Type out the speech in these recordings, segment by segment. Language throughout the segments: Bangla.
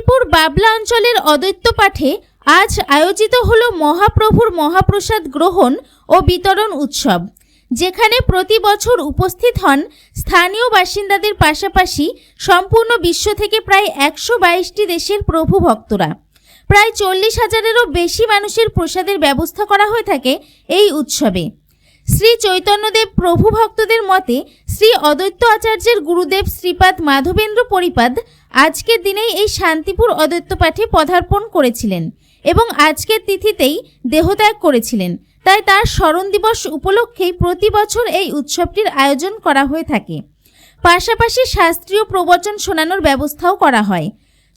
শান্তিপুর বাবলা অঞ্চলের অদ্বৈত পাঠে আজ আয়োজিত হল মহাপ্রভুর মহাপ্রসাদ গ্রহণ ও বিতরণ উৎসব, যেখানে প্রতি বছর উপস্থিত হন স্থানীয় বাসিন্দাদের পাশাপাশি সম্পূর্ণ বিশ্ব থেকে প্রায় একশো বাইশটি দেশের প্রভু ভক্তরা। প্রায় চল্লিশ হাজারেরও বেশি মানুষের প্রসাদের ব্যবস্থা করা হয়ে থাকে এই উৎসবে। শ্রী চৈতন্যদেব প্রভু ভক্তদের মতে, শ্রী অদ্বৈত আচার্যের গুরুদেব শ্রীপাদ মাধবেন্দ্র পরিপাদ আজকের দিনেই এই শান্তিপুর অদ্বৈত পাঠে পদার্পণ করেছিলেন এবং আজকের তিথিতেই দেহত্যাগ করেছিলেন। তাই তার স্মরণ দিবস উপলক্ষেই প্রতি বছর এই উৎসবটির আয়োজন করা হয়ে থাকে। পাশাপাশি শাস্ত্রীয় প্রবচন শোনানোর ব্যবস্থাও করা হয়।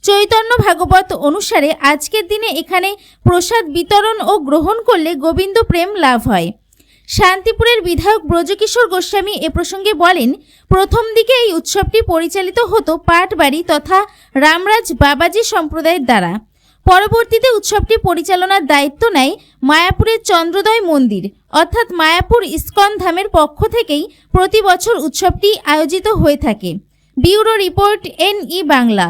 চৈতন্য ভাগবত অনুসারে আজকের দিনে এখানে প্রসাদ বিতরণ ও গ্রহণ করলে গোবিন্দ প্রেম লাভ হয়। শান্তিপুরের বিধায়ক ব্রজকিশোর গোস্বামী এ প্রসঙ্গে বলেন, প্রথম দিকে এই উৎসবটি পরিচালিত হতো পাটবাড়ি তথা রামরাজ বাবাজি সম্প্রদায়ের দ্বারা। পরবর্তীতে উৎসবটি পরিচালনার দায়িত্ব নেয় মায়াপুরের চন্দ্রোদয় মন্দির, অর্থাৎ মায়াপুর ইস্কন ধামের পক্ষ থেকেই প্রতি বছর উৎসবটি আয়োজিত হয়ে থাকে। Bureau report N E Bangla.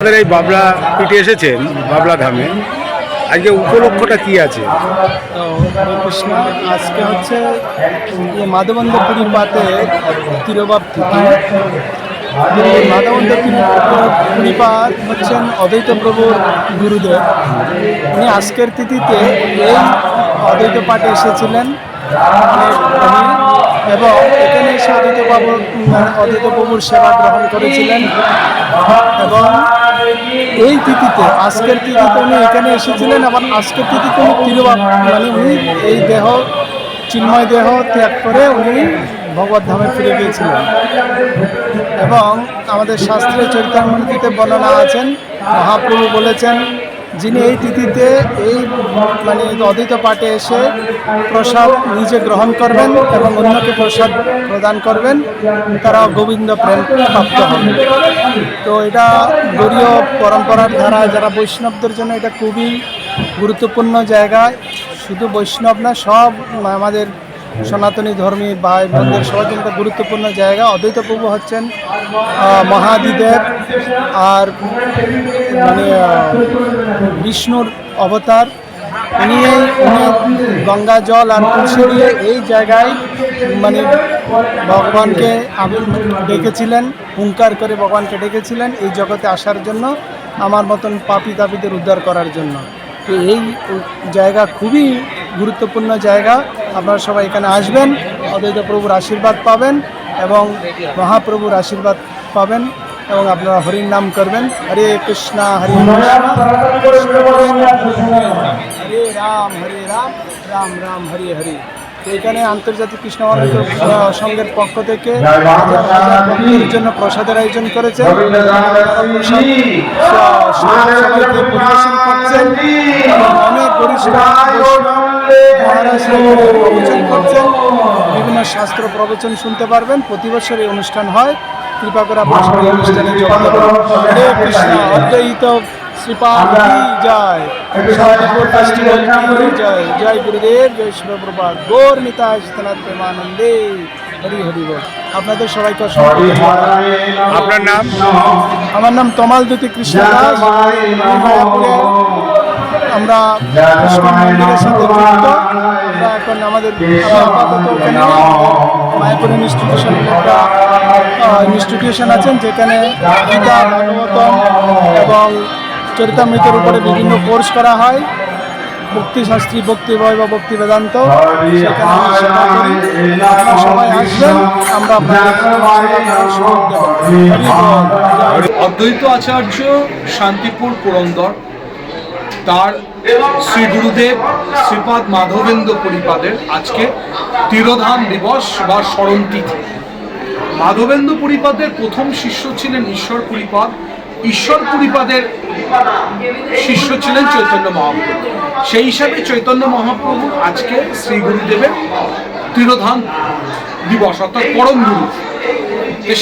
আমাদের এই বাবলা পিঠে এসেছেন বাবলা ধামে। আজকে উপলক্ষটা কি আছে? কৃষ্ণ, আজকে হচ্ছে ইয়ে মাধবন্দ পুরী পাতে তিরোবাব তিথি। এই মাধবন্দ হচ্ছেন অদ্বৈত প্রভুর গুরুদেব। উনি আজকের তিথিতে এই অদ্বৈত পাঠে এসেছিলেন। এবং এখানে এসে অদ্বৈত বাবু অদ্বৈত প্রভুর সেবা গ্রহণ করেছিলেন। এবং এই তিথিতে, আজকের তিথিতে উনি এখানে এসেছিলেন, আবার আজকের তিথিতে উনি তিরুবাব মানে উনি এই দেহ, চিন্ময় দেহ ত্যাগ করে উনি ভগবত ধামে ফিরে গিয়েছিলেন। এবং আমাদের শাস্ত্রীয় চরিতামণিতে বর্ণনা আছেন, মহাপ্রভু বলেছেন, যিনি এই তিথিতে এই মানে অদ্বৈত পাঠে এসে প্রসাদ নিজে গ্রহণ করবেন এবং অন্যকে প্রসাদ প্রদান করবেন তারা গোবিন্দ প্রেম প্রাপ্ত হবে তো এটা গরীয় পরম্পরার ধারা, যারা বৈষ্ণবদের জন্য এটা খুবই গুরুত্বপূর্ণ জায়গা। শুধু বৈষ্ণব না, সব আমাদের সনাতনী ধর্মী ভাই বোনদের সবার জন্য গুরুত্বপূর্ণ জায়গা। অদ্বৈত প্রভু হচ্ছেন মহাদিদেব আর মানে বিষ্ণুর অবতার। উনি উনি গঙ্গা, জল আর তুলসী এই জায়গায় মানে ভগবানকে আবির ডেকেছিলেন হুঙ্কার করে ভগবানকে ডেকেছিলেন এই জগতে আসার জন্য আমার মতন পাপি তাপিদের উদ্ধার করার জন্য। তো এই জায়গা খুবই গুরুত্বপূর্ণ জায়গা। আপনারা সবাই এখানে আসবেন অদ্বৈত প্রভুর আশীর্বাদ পাবেন এবং মহাপ্রভুর আশীর্বাদ পাবেন এবং আপনারা হরির নাম করবেন। হরে কৃষ্ণ হরে হরে রাম হরে রাম রাম রাম হরে হরে। এখানে আন্তর্জাতিক কৃষ্ণ সংঘের পক্ষ থেকে জন্য প্রসাদের আয়োজন করেছে। অনেক প্রবচন করছেন বিভিন্ন শাস্ত্র প্রবচন শুনতে পারবেন। প্রতি বছর এই অনুষ্ঠান হয়। কৃপা করে আপনার সবাই অনুষ্ঠানে যোগ শ্রীপাদ জয়। গুরুদেব গৌর প্রেমানন্দে। হরি হরি বল। আপনাদের সবাইকে আপনার নাম? আমার নাম তমাল জ্যোতি কৃষ্ণ দাস আমরা কৃষ্ণ মন্দিরের সাথে যুক্ত। আমরা এখন আমাদের মায়াপুর ইনস্টিটিউশন ইনস্টিটিউশন আছেন যেখানে গীতা ভাগবতম এবং চরিতামৃতের উপরে বিভিন্ন কোর্স করা হয়। ভক্তি শাস্ত্রী, ভক্তি বয় বা ভক্তি বেদান্ত। অদ্বৈত আচার্য শান্তিপুর পুরন্দর, তার শ্রী গুরুদেব শ্রীপাদ মাধবেন্দ্র পরিপাদের আজকে তিরোধান দিবস বা স্মরণ মাধবেন্দ্র পরিপাদের প্রথম শিষ্য ছিলেন ঈশ্বর পরিপাদ। ঈশ্বর পরিপাদের শিষ্য ছিলেন চৈতন্য মহাপ্রভু। সেই হিসাবে চৈতন্য মহাপ্রভু আজকে শ্রী গুরুদেবের তিরোধান দিবস, অর্থাৎ পরম গুরু।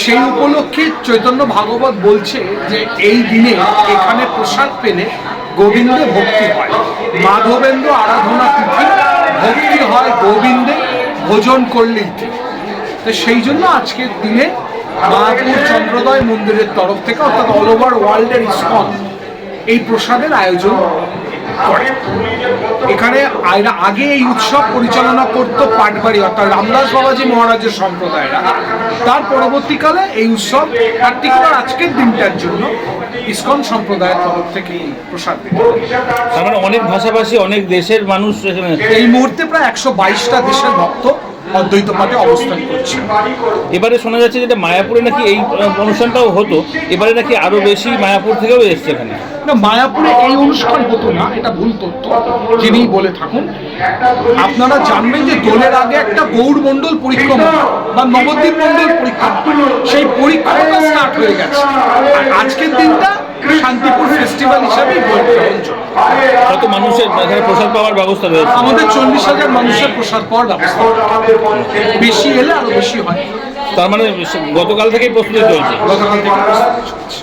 সেই উপলক্ষে চৈতন্য ভাগবত বলছে যে এই দিনে এখানে প্রসাদ পেলে গোবিন্দে ভক্তি হয়। মাধবেন্দ্র আরাধনা তিথি, ভক্তি হয় গোবিন্দে ভোজন করলেই তো সেই জন্য আজকের দিনে মায়াপুর চন্দ্রোদয় মন্দিরের তরফ থেকে, অর্থাৎ অল ওভার ওয়ার্ল্ডের ইস্কন এই প্রসাদের আয়োজন করে। এখানে আগে এই উৎসব পরিচালনা করত পাটবাড়ি অর্থাৎ রামদাস বাবাজি মহারাজের সম্প্রদায়রা। তার পরবর্তীকালে এই উৎসব পার্টিকুলার আজকের দিনটার জন্য ইসকন সম্প্রদায়ের তরফ থেকে প্রসাদ তার মানে অনেক ভাষাভাষী অনেক দেশের মানুষ এই মুহূর্তে প্রায় একশো বাইশটা দেশের ভক্ত অদ্বৈত পাঠে অবস্থান করছে। এবারে শোনা যাচ্ছে যেটা মায়াপুরে নাকি এই অনুষ্ঠানটাও হতো এবারে নাকি আরও বেশি মায়াপুর থেকেও এসছে এখানে। না মায়াপুরে এই অনুষ্ঠান হতো না এটা ভুল তথ্য। যিনি বলে থাকুন আপনারা জানবেন যে দোলের আগে একটা গৌড় মণ্ডল পরিক্রমা বা নবদ্বীপ মণ্ডল পরিক্রমা সেই পরিক্রমাটা স্টার্ট হয়ে গেছে। আর আজকের দিনটা শান্তিপুর ফেস্টিভ্যাল হিসাবেই চলে কত মানুষের এখানে প্রসাদ পাওয়ার ব্যবস্থা রয়েছে। আমাদের চল্লিশ হাজার মানুষের প্রসাদ পাওয়ার ব্যবস্থা। বেশি এলে আরও বেশি হয়। তার মানে গতকাল থেকেই প্রস্তুতি চলছে। গতকাল থেকে প্রস্তুতি চলছে।